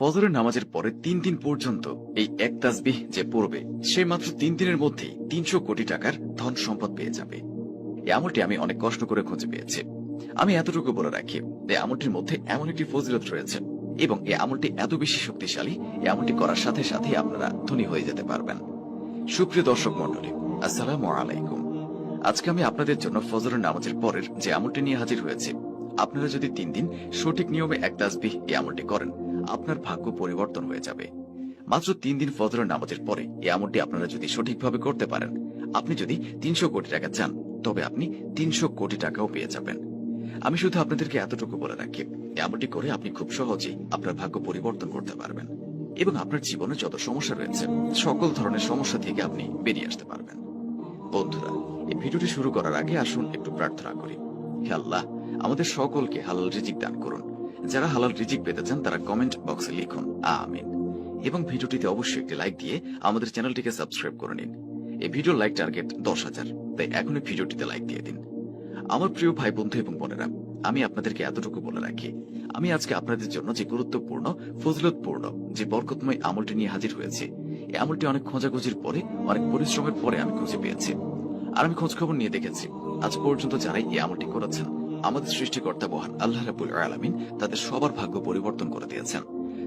ফজরের নামাজের পরে তিন দিন পর্যন্ত এই এক তাসবিহ যে পড়বে, সে মাত্র তিন দিনের মধ্যেই তিনশো কোটি টাকার ধন সম্পদ পেয়ে যাবে। এই আমলটি আমি অনেক কষ্ট করে খুঁজে পেয়েছি। আমি এতটুকু বলে রাখি, এই আমলটির মধ্যে এমন একটি ফজিলত রয়েছে এবং এই আমলটি এত বেশি শক্তিশালী, এই আমলটি করার সাথে সাথে আপনারা ধনী হয়ে যেতে পারবেন। সুপ্রিয় দর্শক মন্ডলী আসসালামু আলাইকুম। আজকে আমি আপনাদের জন্য ফজরের নামাজের পরের যে আমলটি নিয়ে হাজির হয়েছে আপনারা যদি তিন দিন সঠিক নিয়মে এক তাসবিহ এই আমলটি করেন, আপনার ভাগ্য পরিবর্তন হয়ে যাবে। মাত্র তিন দিন ফজরের নামাজের পরে এই আমলটি আপনারা যদি সঠিকভাবে করতে পারেন, আপনি যদি তিনশো কোটি টাকা চান, তবে আপনি তিনশো কোটি টাকাও পেয়ে যাবেন। আমি শুধু আপনাদেরকে এতটুকু বলে রাখি, এই আমলটি করে আপনি খুব সহজেই আপনার ভাগ্য পরিবর্তন করতে পারবেন এবং আপনার জীবনে যত সমস্যা রয়েছে, সকল ধরনের সমস্যা থেকে আপনি বেরিয়ে আসতে পারবেন। বন্ধুরা, এই ভিডিওটি শুরু করার আগে আসুন একটু প্রার্থনা করি। হে আল্লাহ আমাদের সকলকে হালাল রিজিক দান করুন। যারা হালাল রিজিক পেতে চান, তারা কমেন্ট বক্সে লিখুন। আমিন। এবং ভিডিওটিতে অবশ্যই একটি লাইক দিয়ে আমাদের চ্যানেলটিকে সাবস্ক্রাইব করে নিন। এই ভিডিও লাইক টার্গেট দশ হাজার। তাই এখনই ভিডিওটিতে লাইক দিয়ে দিন। আমার প্রিয় ভাই, বন্ধু এবং বোনেরা, আমি আপনাদেরকে এতটুকু বলে রাখি, আমি আজকে আপনাদের জন্য যে গুরুত্বপূর্ণ, ফজলতপূর্ণ, যে বরকতময় আমলটি নিয়ে হাজির হয়েছে এই আমলটি অনেক খোঁজাখুঁজির পরে, অনেক পরিশ্রমের পরে আমি খুঁজে পেয়েছি। আর আমি খোঁজ খবর নিয়ে দেখেছি। আজ পর্যন্ত যারাই এই আমলটি করেছেন আমাদের সৃষ্টিকর্তা মহান আল্লাহ রাবুল আলমিন তাদের সবার ভাগ্য পরিবর্তন করে দিয়েছেন।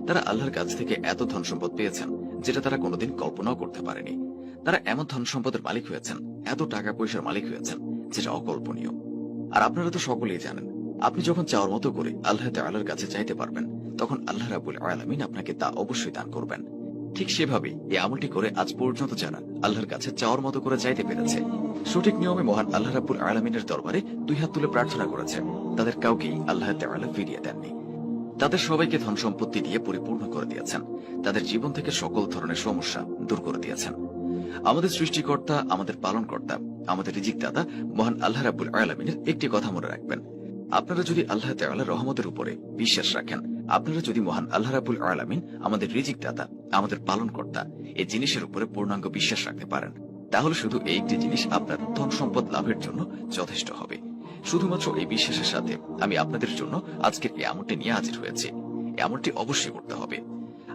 তারা আল্লাহর কাছ থেকে এত ধন সম্পদ পেয়েছেন যেটা তারা কোনোদিন কল্পনাও করতে পারেনি। তারা এমন ধন সম্পদের মালিক হয়েছেন, এত টাকা পয়সার মালিক হয়েছেন যেটা অকল্পনীয়। আর আপনারা তো সকলেই জানেন, আপনি যখন চাওয়ার মতো করে আল্লাহ তাআলার কাছে চাইতে পারবেন, তখন আল্লাহ রাবুল আলমিন আপনাকে তা অবশ্যই দান করবেন। ঠিক সেভাবে এই আমলটি করে আজ পর্যন্ত যারা আল্লাহর কাছে চাওয়ার মতো করে চাইতে পেরেছে। সঠিক নিয়মে মহান আল্লাহ রাবুল আলমিনের দরবারে দুই হাত তুলে প্রার্থনা করেছে তাদের কাউকেই আল্লাহ তাআলা ফিরিয়ে দেননি। তাদের সবাইকে ধন সম্পত্তি দিয়ে পরিপূর্ণ করে দিয়েছেন। তাদের জীবন থেকে সকল ধরনের সমস্যা দূর করে দিয়েছেন। আমাদের সৃষ্টিকর্তা, আমাদের পালনকর্তা, আমাদের রিজিক দাদা মহান আল্লাহ রাবুল আলমিনের একটি কথা মনে রাখবেন। আপনারা যদি আল্লাহ তাআলা রহমতের উপরে বিশ্বাস রাখেন আপনারা যদি মহান আল্লাহ রাবুল আলমিন আমাদের রিজিক দাতা আমাদের পালনকর্তা, এই জিনিসের উপরে পূর্ণাঙ্গ বিশ্বাস রাখতে পারেন, তাহলে শুধু এই একটি জিনিস আপনার ধন সম্পদ লাভের জন্য যথেষ্ট হবে। শুধুমাত্র এই বিশ্বাসের সাথে আমি আপনাদের জন্য আজকের এই আমলটি নিয়ে হাজির হয়েছি। এই আমলটি অবশ্যই করতে হবে।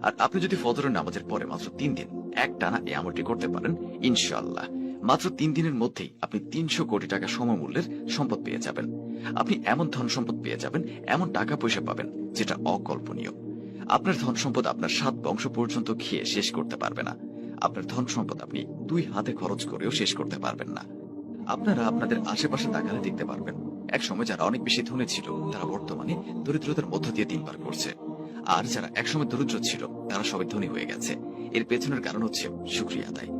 আর আপনি যদি ফজরের নামাজের পরে মাত্র তিন দিন এক টানা এই আমলটি করতে পারেন, ইনশাআল্লাহ। মাত্র তিন দিনের মধ্যেই আপনি তিনশো কোটি টাকা সমমূল্যের সম্পদ পেয়ে যাবেন। আপনি এমন ধন সম্পদ পেয়ে যাবেন, এমন টাকা পয়সা পাবেন, যেটা অকল্পনীয়। আপনার ধন সম্পদ আপনার সাত বংশ পর্যন্ত খেয়ে শেষ করতে পারবে না। আপনার ধন সম্পদ আপনি দুই হাতে খরচ করেও শেষ করতে পারবেন না। আপনারা আপনাদের আশেপাশে তাকালে দেখতে পারবেন। এক সময় যারা অনেক বেশি ধনী ছিল, তারা বর্তমানে দরিদ্রতার মধ্য দিয়ে দিন পার করছে। আর যারা একসময় দরিদ্র ছিল, তারা সবাই ধনী হয়ে গেছে। এর পেছনের কারণ হচ্ছে সুক্রিয়া আদায়।